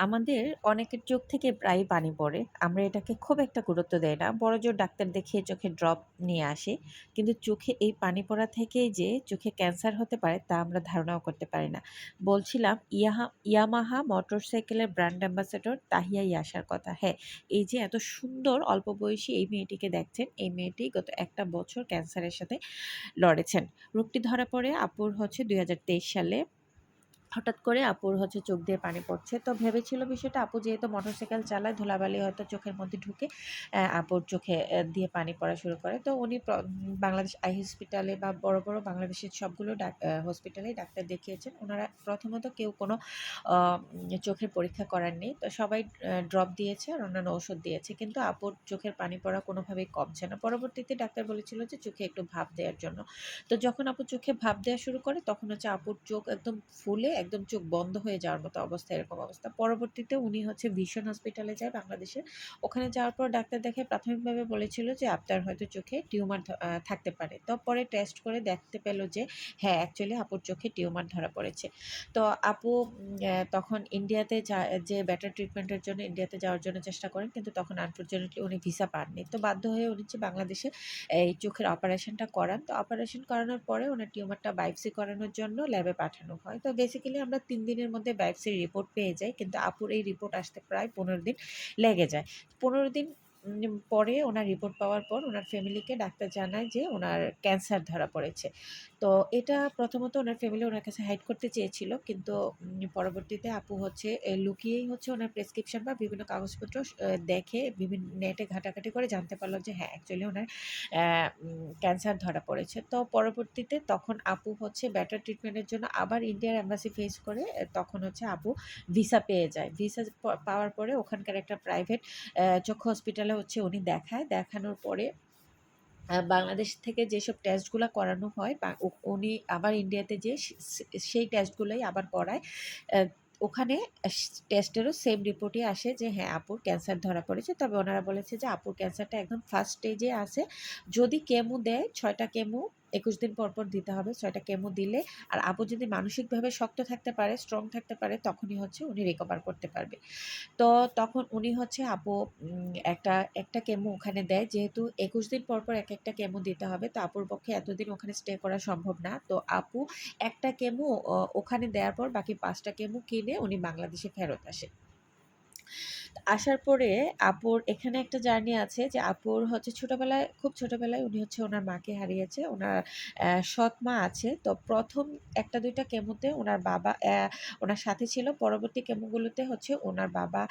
আমাদের অনেকের চোখ থেকে প্রায়ই পানি পড়ে। আমরা এটাকে খুব একটা গুরুত্ব দেই না। বড়জোর ডাক্তার দেখিয়ে চোখে ড্রপ নিয়ে আসি। কিন্তু চোখে এই পানি পড়া থেকেই যে চোখে ক্যান্সার হতে পারে তা আমরা ধারণাও করতে পারি না। বলছিলাম ইয়াহা ইয়ামাহা মোটরসাইকেলের ব্র্যান্ড অ্যাম্বাসেডর তাহিয়া ইয়াসার কথা। হ্যাঁ, এই যে এত সুন্দর অল্প বয়সী এই মেয়েটিকে দেখছেন, এই মেয়েটি গত একটা বছর ক্যান্সারের সাথে লড়েছেন। রোগটি ধরা পড়ে আপুর হচ্ছে ২০২৩ সালে। হঠাৎ করে আপুর হচ্ছে চোখ দিয়ে পানি পড়ছে। তো ভেবেছিল বিষয়টা আপু যেহেতু মোটরসাইকেল চালায় ধুলাবালি হয়তো চোখের মধ্যে ঢুকে আপুর চোখে দিয়ে পানি পড়া শুরু করে। তো উনি বাংলাদেশ আই হসপিটালে বা বড়, বড় বাংলাদেশের সবগুলো হসপিটালেই ডাক্তার দেখিয়েছেন। ওনারা প্রথমত কেউ কোনো চোখের পরীক্ষা করাননি। তো সবাই ড্রপ দিয়েছে আর অন্যান্য ওষুধ দিয়েছে। কিন্তু আপুর চোখের পানি পড়া কোনোভাবেই কমছে না। পরবর্তীতে ডাক্তার বলেছিল যে চোখে একটু ভাব দেওয়ার জন্য। তো যখন আপু চোখে ভাব দেওয়া শুরু করে তখন হচ্ছে আপুর চোখ একদম ফুলে একদম চোখ বন্ধ হয়ে যাওয়ার মতো অবস্থা, এরকম অবস্থা। পরবর্তীতে উনি হচ্ছে ভীষণ হসপিটালে যায় বাংলাদেশে। ওখানে যাওয়ার পর ডাক্তার দেখে প্রাথমিকভাবে বলেছিল যে আপনার হয়তো চোখে টিউমার থাকতে পারে। তো পরে টেস্ট করে দেখতে পেল যে হ্যাঁ, অ্যাকচুয়ালি আপুর চোখে টিউমার ধরা পড়েছে। তো আপু তখন ইন্ডিয়াতে যা বেটার ট্রিটমেন্টের জন্য ইন্ডিয়াতে যাওয়ার জন্য চেষ্টা করেন। কিন্তু তখন আনফরচুনেটলি উনি ভিসা পাননি। তো বাধ্য হয়ে উনি হচ্ছে বাংলাদেশে এই চোখের অপারেশনটা করান। তো অপারেশন করানোর পরে উনার টিউমারটা বায়োপসি করানোর জন্য ল্যাবে পাঠানো হয়। তো বেসিক্যালি আমরা তিন দিনের মধ্যে বায়োপসির রিপোর্ট পেয়ে যাই। কিন্তু আপুর এই রিপোর্ট আসতে প্রায় ১৫ দিন লেগে যায়। ১৫ দিন পরে ওনার রিপোর্ট পাওয়ার পর ওনার ফ্যামিলিকে ডাক্তার জানায় যে ওনার ক্যান্সার ধরা পড়েছে। তো এটা প্রথমত ওনার ফ্যামিলি ওনার কাছে হাইড করতে চেয়েছিল। কিন্তু পরবর্তীতে আপু হচ্ছে লুকিয়েই হচ্ছে ওনার প্রেসক্রিপশন বা বিভিন্ন কাগজপত্র দেখে বিভিন্ন নেটে ঘাটাঘাটি করে জানতে পারল যে হ্যাঁ, অ্যাকচুয়ালি ওনার ক্যান্সার ধরা পড়েছে। তো পরবর্তীতে তখন আপু হচ্ছে ব্যাটার ট্রিটমেন্টের জন্য আবার ইন্ডিয়ার এম্বাসি ফেস করে তখন হচ্ছে আপু ভিসা পেয়ে যায়। ভিসা পাওয়ার পরে ওখানকার একটা প্রাইভেট চক্ষু হসপিটালে হচ্ছে উনি দেখায়। দেখানোর পরে বাংলাদেশ থেকে যেসব টেস্টগুলো করানো হয় উনি আবার ইন্ডিয়াতে সে সেই টেস্টগুলোই আবার করায়। ওখানে টেস্টেরও সেম রিপোর্টই আসে যে হ্যাঁ, আপুর ক্যান্সার ধরা পড়েছে। তবে ওনারা বলেছে যে আপুর ক্যান্সারটা একদম ফার্স্ট স্টেজে আছে। যদি কেমো দেয় ৬ টা কেমো ২১ দিন পর, পর দিতে হবে। ৬ টা কেমো দিলে আর আপু যদি মানসিকভাবে শক্ত থাকতে পারে, স্ট্রং থাকতে পারে তখনই হচ্ছে উনি রিকভার করতে পারবে। তো তখন উনি হচ্ছে আপু একটা, একটা কেমো ওখানে দেয়। যেহেতু ২১ দিন পর, পর এক একটা কেমো দিতে হবে। তো আপুর পক্ষে এতদিন ওখানে স্টে করা সম্ভব না। তো আপু একটা কেমো ওখানে দেওয়ার পর বাকি পাঁচটা কেমো কিনে উনি বাংলাদেশে ফেরত আসে। আসার পরে আপুর এখানে একটা জার্নি আছে যে আপুর হচ্ছে ছোটবেলায়, খুব ছোটবেলায় উনি হচ্ছে ওনার মাকে হারিয়েছে। ওনার সৎ মা আছে। তো প্রথম একটা দুইটা কেমোতে ওনার বাবা ওনার সাথে ছিল। পরবর্তী কেমোগুলোতে হচ্ছে ওনার বাবা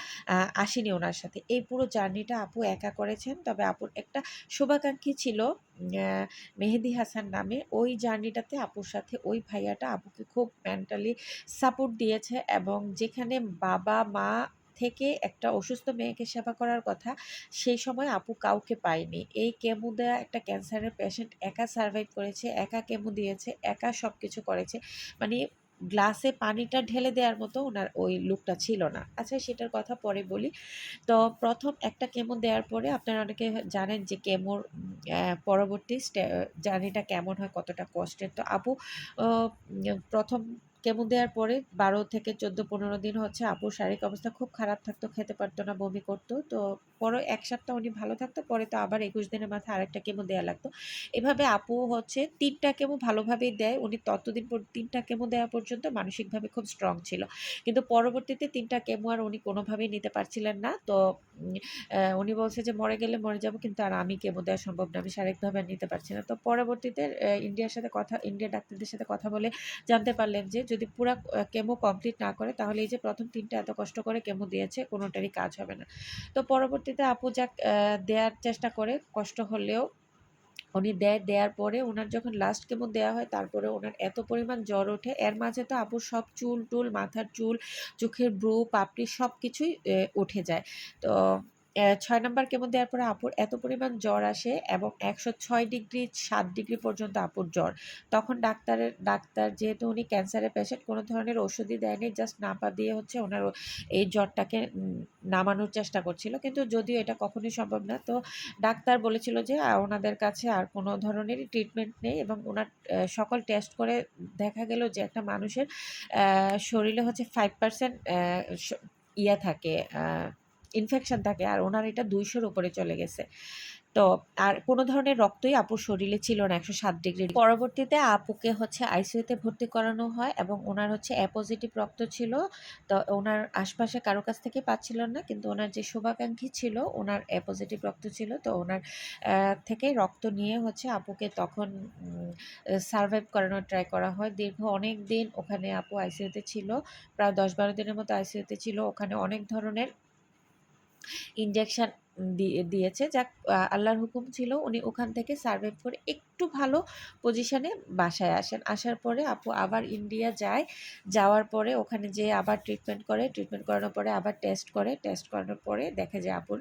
আসেনি ওনার সাথে। এই পুরো জার্নিটা আপু একা করেছেন। তবে আপুর একটা শুভাকাঙ্ক্ষী ছিল মেহেদি হাসান নামে। ওই জার্নিটাতে আপুর সাথে ওই ভাইয়াটা আপুকে খুব মেন্টালি সাপোর্ট দিয়েছে এবং যেখানে বাবা-মা থেকে একটা অসুস্থ মেয়েকে সেবা করার কথা, সেই সময় আপু কাউকে পায়নি। এই কেমো দেয়া একটা ক্যান্সারের পেশেন্ট একা সার্ভাইভ করেছে, একা কেমো দিয়েছে, একা সব কিছু করেছে। মানে গ্লাসে পানিটা ঢেলে দেওয়ার মতো ওনার ওই লুকটা ছিল না। আচ্ছা সেটার কথা পরে বলি। তো প্রথম একটা কেমো দেওয়ার পরে আপনারা অনেকে জানেন যে কেমোর পরবর্তী জার্নিটা কেমন হয়, কতটা কষ্টের। তো আপু অ ১ম কেমো দেওয়ার পরে ১২ থেকে ১৪-১৫ দিন হচ্ছে আপুর শারীরিক অবস্থা খুব খারাপ থাকতো, খেতে পারতো না, বমি করতো তো পরে এক সপ্তাহ উনি ভালো থাকতো। পরে তো আবার ২১ দিনের মাথায় আরেকটা কেমো দেওয়া লাগতো। এভাবে আপু হচ্ছে ৩ টা কেমো ভালোভাবেই দেয়। উনি ততদিন পর ৩ টা কেমো দেওয়া পর্যন্ত মানসিকভাবে খুব স্ট্রং ছিল। কিন্তু পরবর্তীতে ৩ টা কেমো আর উনি কোনোভাবেই নিতে পারছিলেন না। তো উনি বলছে যে, মরে গেলে মরে যাব, কিন্তু আর আমি কেমো দেওয়া সম্ভব না। আমি শারীরিকভাবে নিতে পারছি না। তো পরবর্তীতে ইন্ডিয়ার সাথে কথা, ইন্ডিয়ার ডাক্তারদের সাথে কথা বলে জানতে পারলেন যে, যদি পুরা কেমো কমপ্লিট না করে, তাহলে এই যে প্রথম তিনটা এত কষ্ট করে কেমো দিয়েছে, কোনোটারই কাজ হবে না। তো পরবর্তীতে আপু যাক দেওয়ার চেষ্টা করে, কষ্ট হলেও উনি দেয়। দেওয়ার পরে ওনার যখন লাস্ট কেমো দেওয়া হয় তারপরে ওনার এত পরিমাণ জ্বর ওঠে। এর মাঝে তো আপুর সব চুল-টুল, মাথার চুল, চোখের ব্রু, পাপড়ি সব কিছুই উঠে যায়। তো ৬ নাম্বার কেমো দেওয়ার পরে আপুর এত পরিমাণ জ্বর আসে এবং ১০৬ ডিগ্রি, সাত ডিগ্রি পর্যন্ত আপুর জ্বর। তখন ডাক্তারের, ডাক্তার যেহেতু উনি ক্যান্সারের পেশেন্ট কোনো ধরনের ওষুধই দেয়নি। জাস্ট নাপা দিয়ে হচ্ছে ওনার এই জ্বরটাকে নামানোর চেষ্টা করছিল। কিন্তু যদিও এটা কখনোই সম্ভব না। তো ডাক্তার বলেছিল যে ওনাদের কাছে আর কোনো ধরনেরই ট্রিটমেন্ট নেই এবং ওনার সকল টেস্ট করে দেখা গেল যে একটা মানুষের শরীরে হচ্ছে 5% অ্যা স ইয়ে থাকে ইনফেকশন থাকে আর ওনার এটা দুইশোর উপরে চলে গেছে। তো আর কোনো ধরনের রক্তই আপুর শরীরে ছিল না, একশো সাত ডিগ্রি। পরবর্তীতে আপুকে হচ্ছে আইসিইউতে ভর্তি করানো হয় এবং ওনার হচ্ছে এ পজিটিভ রক্ত ছিল। তো ওনার আশপাশে কারও কাছ থেকে পাচ্ছিল না, কিন্তু ওনার যে শুভাকাঙ্ক্ষী ছিল, ওনার এ পজিটিভ রক্ত ছিল। তো ওনার থেকে রক্ত নিয়ে হচ্ছে আপুকে তখন সার্ভাইভ করানোর ট্রাই করা হয়। দীর্ঘ অনেক দিন ওখানে আপু আইসিইউতে ছিল, প্রায় দশ বারো দিনের মতো আইসিইউতে ছিল। ওখানে অনেক ধরনের ইনজেকশন দিয়ে দিয়েছে। যা আল্লাহর হুকুম ছিল উনি ওখান থেকে সার্ভাইভ করে একটু ভালো পজিশনে বাসায় আসেন। আসার পরে আপু আবার ইন্ডিয়া যায়। যাওয়ার পরে ওখানে যে আবার ট্রিটমেন্ট করে। ট্রিটমেন্ট করানোর পরে আবার টেস্ট করে। টেস্ট করানোর পরে দেখে যে আপুর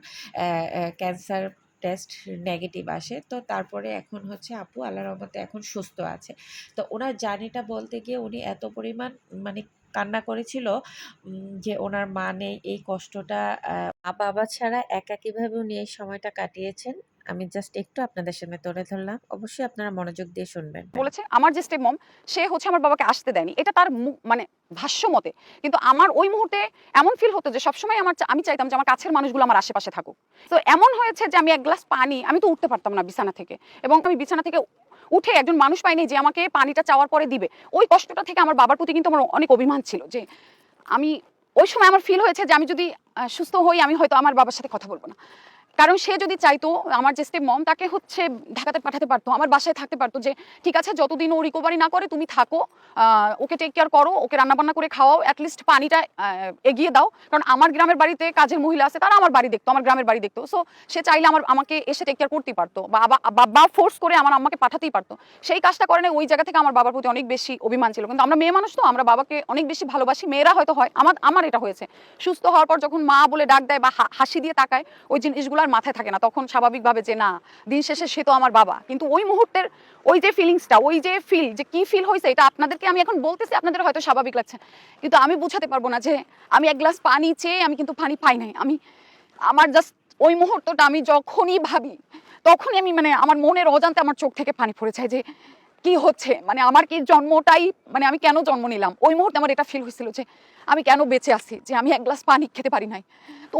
ক্যান্সার টেস্ট নেগেটিভ আসে। তো তারপরে এখন হচ্ছে আপু আল্লাহ রহমতে এখন সুস্থ আছে। তো ওনার জার্নিটা বলতে গিয়ে উনি এত পরিমাণ মানে কান্না করেছিল যে ওনার মা নেই, এই কষ্টটা বাবা ছাড়া একা কীভাবে উনি এই সময়টা কাটিয়েছেন? আমি জাস্ট একটু আপনাদের সামনে তুলে ধরলাম। অবশ্যই আপনারা মনোযোগ দিয়ে শুনবেন। বলেছে, আমার যে স্টেপ মম, সে হচ্ছে আমার বাবাকে আসতে দেয়নি। এটা তার মানে ভাষ্য মতে। কিন্তু আমার ওই মুহূর্তে এমন ফিল হতো যে সবসময় আমার আমি চাইতাম যে আমার কাছের মানুষগুলো আমার আশেপাশে থাকুক। তো এমন হয়েছে যে আমি এক গ্লাস পানি, আমি তো উঠতে পারতাম না বিছানা থেকে। এবং আমি বিছানা থেকে উঠে একজন মানুষ পাইনি যে আমাকে পানিটা চাওয়ার পরে দিবে। ওই কষ্টটা থেকে আমার বাবার প্রতি কিন্তু আমার অনেক অভিমান ছিল যে আমি, ওই সময় আমার ফিল হয়েছে যে আমি যদি সুস্থ হই, আমি হয়তো আমার বাবার সাথে কথা বলব না। কারণ সে যদি চাইতো, আমার যে স্টেপ মম তাকে হচ্ছে ঢাকাতে পাঠাতে পারতো, আমার বাসায় থাকতে পারতো যে, ঠিক আছে, যতদিন ও রিকভারি না করে, তুমি থাকো ওকে টেক কেয়ার করো, ওকে রান্নাবান্না করে খাওয়াও অ্যাটলিস্ট পানিটা এগিয়ে দাও। কারণ আমার গ্রামের বাড়িতে কাজের মহিলা আছে, তারা আমার বাড়ি দেখতো, আমার গ্রামের বাড়ি দেখতো। সো সে চাইলে আমার, আমাকে এসে টেক কেয়ার করতেই পারতো বা বা- ফোর্স করে আমার আমাকে পাঠাতেই পারতো। সেই কাজটা করে ওই জায়গা থেকে আমার বাবার প্রতি অনেক বেশি অভিমান ছিল। কিন্তু আমরা মেয়ে মানুষ তো, আমরা বাবাকে অনেক বেশি ভালোবাসি, মেয়েরা হয়তো হয়, আমার আমার এটা হয়েছে। সুস্থ হওয়ার পর যখন মা বলে ডাক দেয় বা হাসি দিয়ে তাকায়, ওই জিনিসগুলো আর মাথায় থাকে না, তখন স্বাভাবিকভাবে যে না, দিন শেষে সে তো আমার বাবা। কিন্তু ওই মুহূর্তের ওই যে ফিলিংসটা ওই যে ফিল যে কি ফিল হয়েছে এটা আপনাদেরকে আমি এখন বলতেছি, আপনাদের হয়তো স্বাভাবিক লাগছে। কিন্তু আমি বুঝাতে পারব না যে আমি এক গ্লাস পানি চেয়ে আমি কিন্তু পানি পাই নাই। আমি, আমার জাস্ট ওই মুহূর্তটা আমি যখনই ভাবি, তখনই আমি মানে আমার মনের অজান্তে আমার চোখ থেকে পানি পড়ে যায় যে কি হচ্ছে? মানে আমার কি জন্মটাই মানে আমি কেন জন্ম নিলাম? ওই মুহূর্তে আমার এটা ফিল হয়েছিল যে আমি কেন বেঁচে আছি? যে আমি এক গ্লাস পানি খেতে পারি নাই। তো